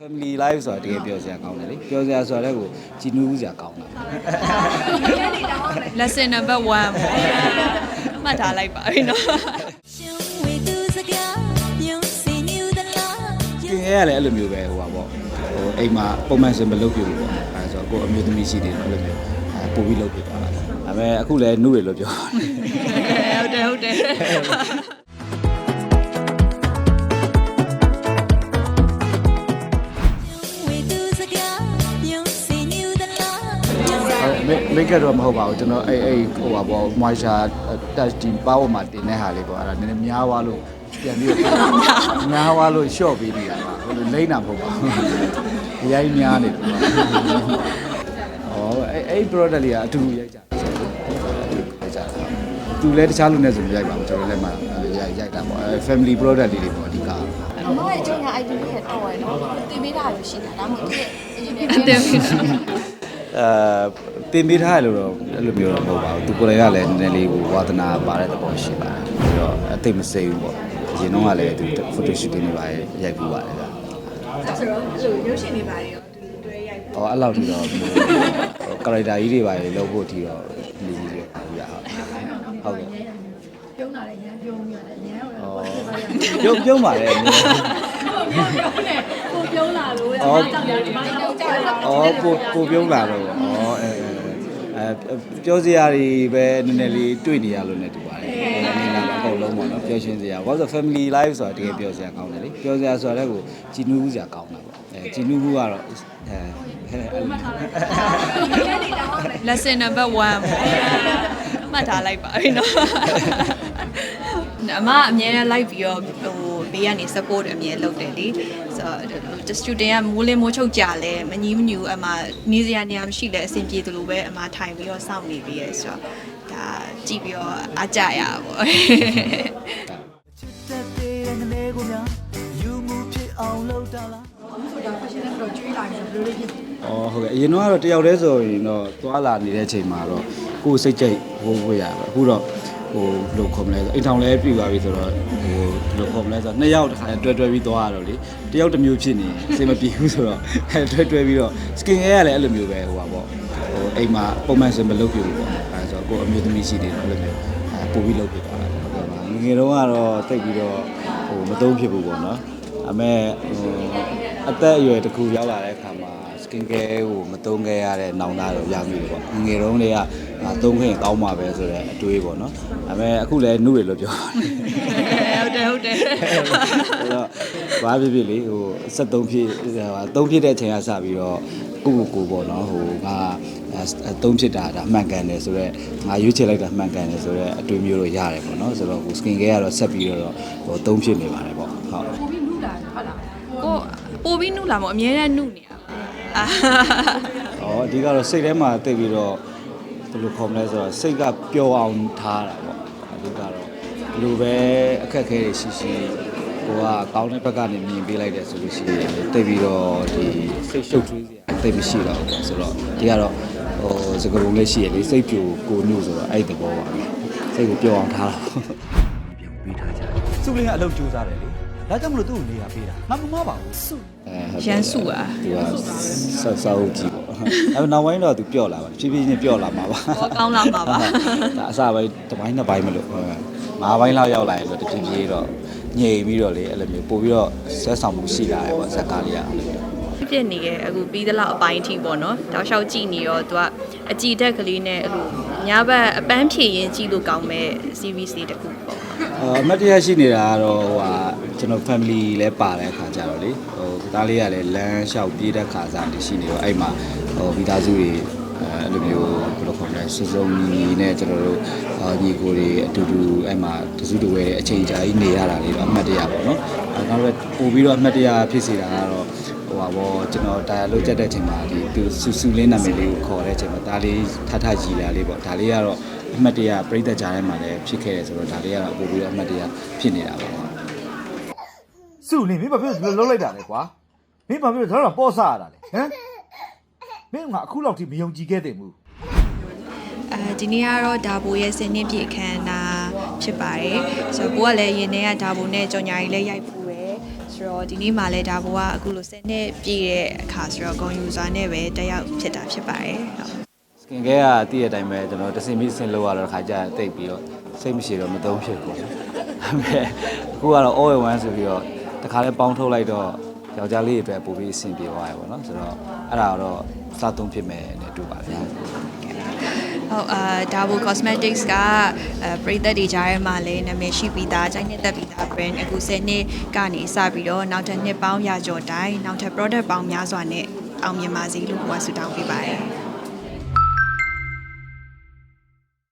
family life ဆိုတာတကယ်ပြောစရာကောင်းတယ်လေပြောစရာဆိုတာလည်းကိုကြည်နူးစရာကောင်းတာ lesson number 1ပေါ့မှတ်ထားလိုက်ပါပြီနော်ရှင်ဝေသူစကားညုံစင်ညူသလားကင်ရဲကလည်းအဲ့လိုမျိုးပဲဟိုပါပေါ့ဟိုအိမ်မှာပုံမှန်စင်မလုပ်ပြဘူးပေါ့အဲဆိုတော့ကိုအမျိုးသမီးရှိတယ်အဲ့လိုမျိုးအဲပို့ပြီးလုပ်ပြသွားတာဒါပေမဲ့အခုလည်းနှုတ်ရလို့ပြောတယ်ဟုတ်တယ်ဟုတ်တယ် မိတ်ကတော့မဟုတ်ပါဘူးကျွန်တော်အဲ့အဲ့ဟိုပါပေါ့ moisture touch ဒီပါဝမှာတင်တဲ့ဟာလေးပေါ့အဲ့ဒါနည်းနည်းများသွားလို့ပြန်ပြီးတော့များသွားလို့ short ပေးနေတာပါဟိုလိုလိမ့်တာမဟုတ်ပါဘူးအရင်များနေတယ်ပေါ့ဩအဲ့အဲ့ product လေးကအတူတူရိုက်ကြတယ်ရိုက်ကြတာသူလည်းတခြားလူနဲ့ဆိုမရိုက်ပါဘူးကျွန်တော်လည်းမှရိုက်ရိုက်တာပေါ့အဲ family product လေးတွေပေါ့အဓိကအမရဲ့အချိန်က ID လေးရတော့ရနော်တင်ပေးတာလို့ရှိတာဒါမှမဟုတ်သူ့ရဲ့အရင်အတင်ပြီအဲ တင်ပေးထားရလို့တော့အဲ့လိုမျိုးတော့မဟုတ်ပါဘူးသူကိုယ်တိုင်ကလည်းနည်းနည်းလေးကိုဝါသနာပါတဲ့သဘောရှိပါတယ်ပြီးတော့အသိမစိတ်ဘူးပေါ့အရင်တော့ကလည်းသူ photo shoot တွေနေပါရိုက်ပြီးပါတယ်ဗျဆိုတော့အဲ့လိုရုပ်ရှင်တွေပါရောသူတွဲရိုက်ဟောအဲ့လောက်ထိတော့ဟို character ကြီးတွေပါလေလုပ်ဖို့အထိတော့နေကြီးတယ်ဗျာဟုတ်ကဲ့ပြုံးလာတယ်ညံပြုံးရတယ်ညံတော့ဩပြုံးပြုံးပါလေကိုပြုံးလာလို့ရမကြောက်ရတယ်မကြောက်ကြရတော့ဩပိုပိုပြုံးလာတော့ဩအဲအဲ ပြောစရာတွေပဲနည်းနည်းလေးတွေ့နေရလို့ねတူပါတယ်အနေနဲ့အကုန်လုံးပေါ့နော်ပြောရှင်းစရာဘာလို့ဆို family life ဆိုတာတကယ်ပြောစရာကောင်းတယ်လေပြောစရာဆိုတာလည်းကိုကြည်နူးစရာကောင်းတာပေါ့အဲကြည်နူးမှုကတော့အဲအဲ့လို lesson number 1ပေါ့မှတ်ထားလိုက်ပါပြီနော်အမအမြဲတမ်းလိုက်ပြီးတော့ဟို ဘေးကနေ support အမြဲလုပ်တယ်လေဆိုတော့ student ကမိုးလင်းမိုးချုပ်ကြလဲမငီးမညူအမနေစရာနေရာမရှိလဲအဆင်ပြေသလိုပဲအမထိုင်ပြီးတော့စောင့်နေပြီးရဲဆိုတော့ဒါကြည့်ပြီးတော့အားကြရပါပေါ့တက်တဲ့ငနေကိုများယူမှုဖြစ်အောင်လုပ်တာလားဆိုတာ fashion နဲ့တော့ကျွေးလာတယ်ဘယ်လိုလေးဖြစ်อ๋อဟုတ်ကဲ့အရင်တော့ကတော့တယောက်တည်းဆိုရင်တော့သွားလာနေတဲ့အချိန်မှာတော့ကိုယ်စိတ်ကြိတ်ဟိုးဝေးရပါအခုတော့ ဟိုဘယ်လိုခေါ်မလဲဆိုအိမ်ထောင်လည်းပြည်သွားပြီဆိုတော့ဟိုဘယ်လိုခေါ်မလဲဆိုတော့နှစ်ယောက်တစ်ခါတွဲတွဲပြီးသွားရတော့လေတယောက်တစ်မျိုးဖြစ်နေအဆင်မပြေဘူးဆိုတော့အဲတွဲတွဲပြီးတော့ skin care ကလည်းအဲ့လိုမျိုးပဲဟိုပါပေါ့ဟိုအိမ်မှာပုံမှန်စင်မလုပ်ပြဘူးပေါ့အဲဆိုတော့ကိုယ်အမျိုးသမီးရှိတယ်အဲ့လိုမျိုးအဲပို့ပြီးလုပ်ပြသွားတာဟုတ်ကဲ့ပါငယ်ငယ်တုန်းကတော့တိတ်ပြီးတော့ဟိုမသုံးဖြစ်ဘူးပေါ့နော်အမေဟိုအသက်အရွယ်တစ်ခုရောက်လာတဲ့အခါမှာ skin care ကိုမသုံးခဲ့ရတဲ့နောင်သားတော့ရပြီပေါ့ငယ်ငယ်တုန်းတွေကငါသုံးခင်ကောင်းမှာပဲဆိုတဲ့အတွေးပေါ့နော်အမေအခုလည်းနှုတ်ရလို့ပြောတယ်ဟုတ်တယ်ဟုတ်တယ်အဲ့တော့ဘာဖြစ်ဖြစ်လေဟို73ဖြစ်ဟို3ဖြစ်တဲ့အချိန်ကစပြီးတော့ကိုကိုကိုပေါ့နော်ဟိုငါ3ဖြစ်တာဒါအမှန်ကန်တယ်ဆိုတော့ငါရွေးချယ်လိုက်တာအမှန်ကန်တယ်ဆိုတော့အတွေးမျိုးတော့ရတယ်ပေါ့နော်ဆိုတော့ဟို skin care ကတော့ဆက်ပြီးတော့ဟို3ဖြစ်နေပါတယ်ပေါ့ဟုတ်ပုံပြီးနုလာတယ်ဟုတ်လားကိုပို့ပြီးနှုတ်လာမို့အမြဲတမ်းနှုတ်နေရ ပါအာ။အော်အဓိကတော့စိတ်ထဲမှာတိတ်ပြီးတော့ဘယ်လိုခေါ်မလဲဆိုတော့စိတ်ကပျော်အောင်ထားတာပေါ့။အဓိကတော့ဘယ်လိုပဲအခက်အခဲတွေရှိရှိကိုကကောင်းတဲ့ဘက်ကနေမြင်ပေးလိုက်တယ်ဆိုလို့ရှိရင်တိတ်ပြီးတော့ဒီစိတ်ရှုပ်ထွေးစရာတိတ်မရှိတော့ဘူးပေါ့ဆိုတော့ဒီကတော့ဟိုစကားပုံလေးရှိရလေစိတ်ပြိုကိုညို့ဆိုတော့အဲ့ဒီသဘောပါပဲ။စိတ်ကိုပျော်အောင်ထားတာပေါ့။ပြန်ပေးထားကြတယ်စုလင်းကအလုပ်ကြိုးစားတယ်လေ ဒါကြောင့်မလို့သူ့ကိုနေရာပေးတာငါမမပါဘူးစုအဲဟုတ်တယ်သူကဆောက်ဆောက်ကြည့်ပေါ့အဲနောက်ပိုင်းတော့သူပျော့လာပါဖြည်းဖြည်းချင်းပျော့လာမှာပါဘောကောင်းလာမှာပါဒါအစပိုင်းတစ်ပိုင်းနှစ်ပိုင်းမလို့ဟုတ်ငါးပိုင်းလောက်ရောက်လာရင်တော့တဖြည်းဖြည်းတော့ညိပြီးတော့လေအဲ့လိုမျိုးပို့ပြီးတော့ဆက်ဆောင်မှုရှိလာတယ်ပေါ့ဇက်ကားလေးကအဲ့လိုမျိုးဖြစ်ဖြစ်နေရဲ့အခုပြီးသလောက်အပိုင်းအထိပေါ့နော်တောက်လျှောက်ကြည့်နေတော့သူကအကြည်တက်ကလေးနဲ့အခုညဘက်အပန်းဖြေရင်ကြည့်လို့ကောင်းမဲ့ series လေးတစ်ခုပေါ့အမတ်တရားရှိနေတာကတော့ဟိုဟာ ကျွန်တော် family လဲပါတဲ့အခါကျတော့လေဟိုဒါလေးကလည်းလမ်းလျှောက်ပြေးတဲ့ခါစားနေရှိနေတော့အဲ့မှာဟိုမိသားစုတွေအဲ့လိုမျိုးဘယ်လိုခေါ်မလဲစုစုံညီညီနဲ့ကျွန်တော်တို့ညီကိုတွေအတူတူအဲ့မှာတစုတဝဲအချိန်ကြာကြီးနေရတာလေးတော့အမှတ်တရပေါ့နော်အဲနောက်ပဲပို့ပြီးတော့အမှတ်တရဖြစ်စီတာကတော့ဟိုပါဘောကျွန်တော်တာလို့ကြက်တဲ့အချိန်မှာဒီသူစူစူလင်းနာမည်လေးကိုခေါ်တဲ့အချိန်မှာဒါလေးထထကြည်လာလေးပေါ့ဒါလေးကတော့အမှတ်တရပြိသက်ကြားထဲမှာလည်းဖြစ်ခဲ့တယ်ဆိုတော့ဒါလေးကတော့ပို့ပြီးတော့အမှတ်တရဖြစ်နေတာပေါ့ စုလင်းမင်းဘာဖြစ်လို့လုံးလိုက်တာလဲကွာမင်းဘာဖြစ်လို့ဒါတော့ပေါ့ဆရတာလဲဟမ်မင်းကအခုလောက်ထိမယုံကြည်ခဲ့တယ်မူအဲဒီနေ့ကတော့ဒါဘိုရဲ့စင်နှစ်ပြည့်အခမ်းအနားဖြစ်ပါတယ်ဆိုတော့ဘိုကလည်းရင်ထဲကဒါဘိုနဲ့ကြော်ညာကြီးလည်းရိုက်ပူရယ်ဆိုတော့ဒီနေ့မှလည်းဒါဘကအခုလို10နှစ်ပြည့်တဲ့အခါဆိုတော့ဂုံယူစွာနဲ့ပဲတက်ရောက်ဖြစ်တာဖြစ်ပါတယ်ဟုတ်စကင်ကဲကတည့်တဲ့အတိုင်းပဲကျွန်တော်တစင်ပြီးစင်လောက်ရတော့ခါကျတိတ်ပြီးတော့စိတ်မရှိတော့မသုံးဖြစ်ဘူးဒါပေမဲ့အခုကတော့ all in one ဆိုပြီးတော့ တခါလဲပေါင်းထုတ်လိုက်တော့ယောက်ျားလေးတွေအတွက်ပို့ပြီးအဆင်ပြေသွားရပါတော့ဆိုတော့အဲ့ဒါတော့စားသုံးဖြစ်မယ်နဲ့တူပါတယ်ဟုတ်အာဒါဘူ cosmetics ကအဲပရိသတ်တွေကြားထဲမှာလည်းနာမည်ရှိပြီးသားချိန်နှစ်သက်ပြီးသား brand အခု10နှစ်ကနေစပြီးတော့နောက်ထပ်နှစ်ပေါင်းရာကျော်တိုင်းနောက်ထပ် product ပေါင်းများစွာနဲ့အောင်မြင်ပါစေလို့ကိုကဆုတောင်းပေးပါတယ်